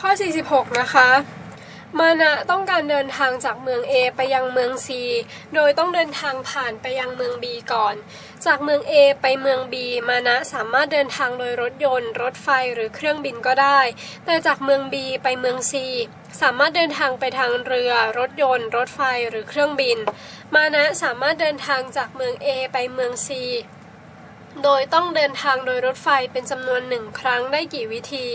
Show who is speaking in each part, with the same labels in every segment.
Speaker 1: ข้อ 46 นะคะมานะต้องการเดินทางจากเมือง A ไปยังเมือง C โดยต้องเดินทางผ่านไปยังเมือง B ก่อน จากเมือง A ไปเมือง B มานะสามารถเดินทางโดยรถยนต์ รถไฟหรือเครื่องบินก็ได้ แต่จากเมือง B ไปเมือง C สามารถเดินทางไปทางเรือ รถยนต์ รถไฟหรือเครื่องบิน มานะสามารถเดินทางจากเมือง A ไปเมือง C โดยต้องเดินทางโดยรถไฟเป็นจำนวนหนึ่งครั้งได้กี่วิธี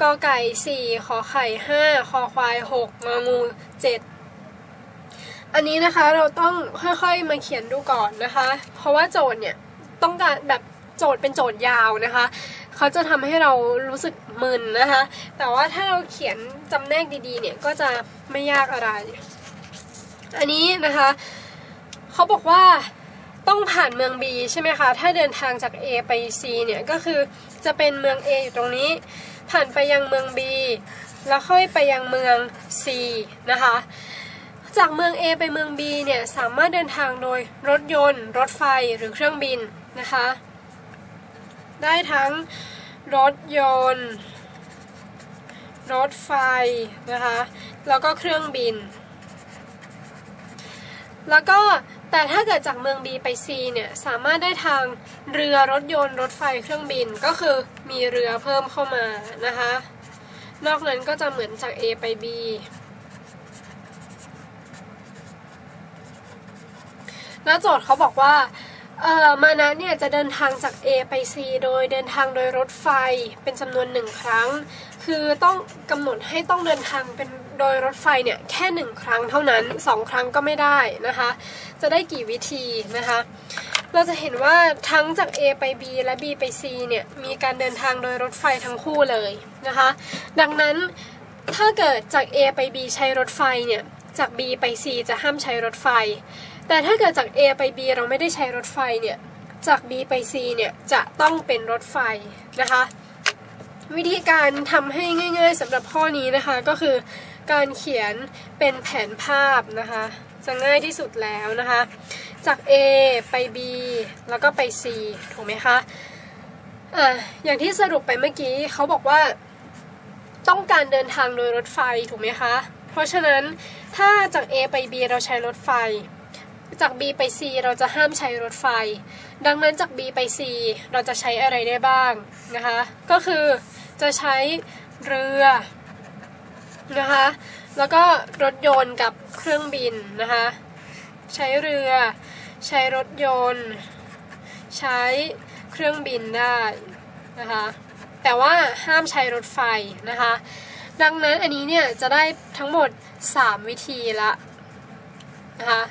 Speaker 1: กอไก่สี่ขอไข่ห้าคอควายหกงองูเจ็ดอันนี้นะคะเราต้องค่อยๆมาเขียนดูก่อนนะคะ เพราะว่าโจทย์เนี่ยต้องการแบบโจทย์เป็นโจทย์ยาวนะคะ เขาจะทำให้เรารู้สึกมึนนะคะ แต่ว่าถ้าเราเขียนจำแนกดีๆ เนี่ยก็จะไม่ยากอะไร อันนี้นะคะเขาบอกว่าต้องผ่านเมือง B ใช่ไหมคะ ถ้าเดินทางจาก A ไป C เนี่ยก็คือจะเป็นเมือง A อยู่ตรงนี้ ผ่านไปยังเมือง B แล้วค่อยไปยังเมือง C นะคะ จากเมือง A ไปเมือง B เนี่ยสามารถเดินทางโดยรถยนต์ รถไฟหรือเครื่องบินนะคะ ได้ทั้งรถยนต์ รถไฟนะคะ แล้วก็เครื่องบิน แล้วก็ แต่ถ้าเกิดจากเมือง B ไป C เนี่ยสามารถได้ทางเรือรถยนต์รถไฟเครื่องบินก็คือมีเรือเพิ่มเข้ามานะคะ นอกนั้นก็จะเหมือนจาก A ไป B แล้วโจทย์เขาบอกว่าเอ่อมานะเนี่ยจะเดินทางจาก A ไป C โดยเดินทางโดยรถไฟเป็นจำนวนหนึ่งครั้ง คือต้องกำหนดให้ต้องเดินทางเป็น โดยรถไฟเนี่ยแค่หนึ่งครั้งเท่านั้นสองครั้งก็ไม่ได้นะคะ จะได้กี่วิธีนะคะ เราจะเห็นว่าทั้งจาก A ไป B และ B ไป C เนี่ยมีการเดินทางโดยรถไฟทั้งคู่เลยนะคะ ดังนั้นถ้าเกิดจาก A ไป B ใช้รถไฟเนี่ยจาก B ไป C จะห้ามใช้รถไฟ แต่ถ้าเกิดจาก A ไป B เราไม่ได้ใช้รถไฟเนี่ยจาก B ไป C เนี่ยจะต้องเป็นรถไฟนะคะ วิธีการทำให้ง่าย ๆสำหรับข้อนี้นะคะก็คือ การเขียนเป็นแผนภาพนะคะ จะง่ายที่สุดแล้วนะคะ จาก A ไป B แล้วก็ไป C ถูกไหมคะอะอย่างที่สรุปไปเมื่อกี้เขาบอกว่า ต้องการเดินทางโดยรถไฟถูกไหมคะ เพราะฉะนั้นถ้าจาก A ไป B เราใช้รถไฟ จาก B ไป C เราจะห้ามใช้รถไฟ ดังนั้นจาก B ไป C เราจะใช้อะไรได้บ้างนะคะ ก็คือจะใช้เรือ นะคะ แล้วก็รถยนต์กับเครื่องบินนะคะ ใช้เรือ ใช้รถยนต์ ใช้เครื่องบินได้นะคะ แต่ว่าห้ามใช้รถไฟนะคะ ดังนั้นอันนี้เนี่ยจะได้ทั้งหมด 3 วิธีละนะคะ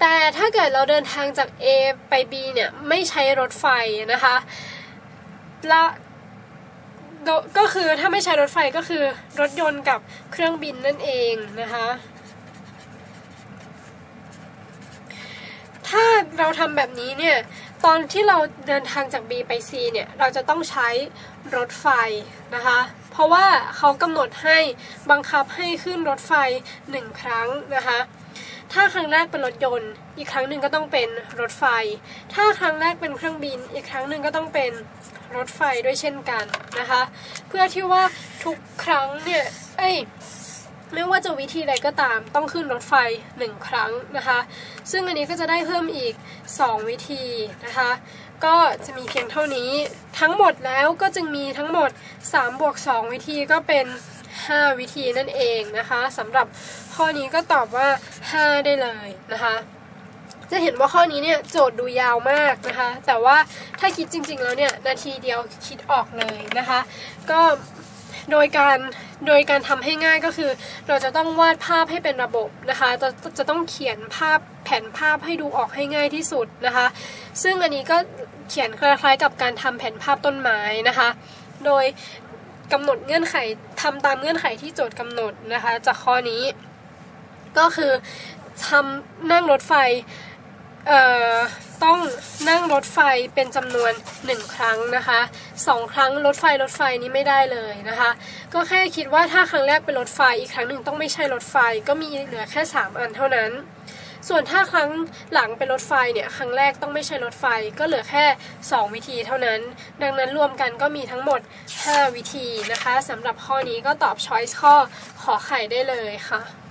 Speaker 1: แต่ถ้าเกิดเราเดินทางจาก A ไป B เนี่ยไม่ใช้รถไฟนะคะแล้ว ก็คือถ้าไม่ใช้รถไฟก็คือรถยนต์กับเครื่องบินนั่นเองนะคะ ถ้าเราทำแบบนี้เนี่ยตอนที่เราเดินทางจาก B ไป C เนี่ยเราจะต้องใช้รถไฟนะคะ เพราะว่าเขากำหนดให้บังคับให้ขึ้นรถไฟหนึ่งครั้งนะคะ ถ้าครั้งแรกเป็นรถยนต์ อีกครั้งหนึ่งก็ต้องเป็นรถไฟ ถ้าครั้งแรกเป็นเครื่องบิน อีกครั้งหนึ่งก็ต้องเป็นรถไฟด้วยเช่นกันนะคะ เพื่อที่ว่าทุกครั้งเนี่ย เอ้ยไม่ว่าจะวิธีใดก็ตามต้องขึ้นรถไฟหนึ่งครั้งนะคะ ซึ่งอันนี้ก็จะได้เพิ่มอีก 2 วิธีนะคะ ก็จะมีเพียงเท่านี้ทั้งหมดแล้วก็จึงมีทั้งหมด3บวก2วิธีก็เป็น 5 วิธีนั่นเองนะคะสำหรับข้อนี้ก็ตอบว่า 5 ได้เลยนะคะ จะเห็นว่าข้อนี้เนี่ยโจทย์ดูยาวมากนะคะ แต่ว่าถ้าคิดจริง ๆ แล้วเนี่ยนาทีเดียวคิดออกเลยนะคะ ก็โดยการโดยการทำให้ง่ายก็คือ เราจะต้องวาดภาพให้เป็นระบบนะคะจะจะต้องเขียนภาพแผนภาพให้ดูออกให้ง่ายที่สุดนะคะ ซึ่งอันนี้ก็เขียนคล้ายๆกับการทำแผนภาพต้นไม้นะคะ โดยกำหนดเงื่อนไข ทำตามเงื่อนไขที่โจทย์กำหนดนะคะ จากข้อนี้ ก็คือทำนั่งรถไฟเอ่อต้องนั่งรถไฟเป็นจำนวน 1 ครั้งนะคะสองครั้งรถไฟรถไฟนี้ไม่ได้เลยนะคะ ก็แค่คิดว่าถ้าครั้งแรกเป็นรถไฟอีกครั้งหนึ่งต้องไม่ใช่รถไฟก็มีเหลือแค่ 3 อันเท่านั้น ส่วนถ้าครั้งหลังเป็นรถไฟเนี่ยครั้งแรกต้องไม่ใช่รถไฟก็เหลือแค่ 2 วิธีเท่านั้น ดังนั้นรวมกันก็มีทั้งหมด 5 วิธีนะคะสำหรับข้อนี้ก็ตอบช้อยส์ข้อขอไข่ได้เลยค่ะ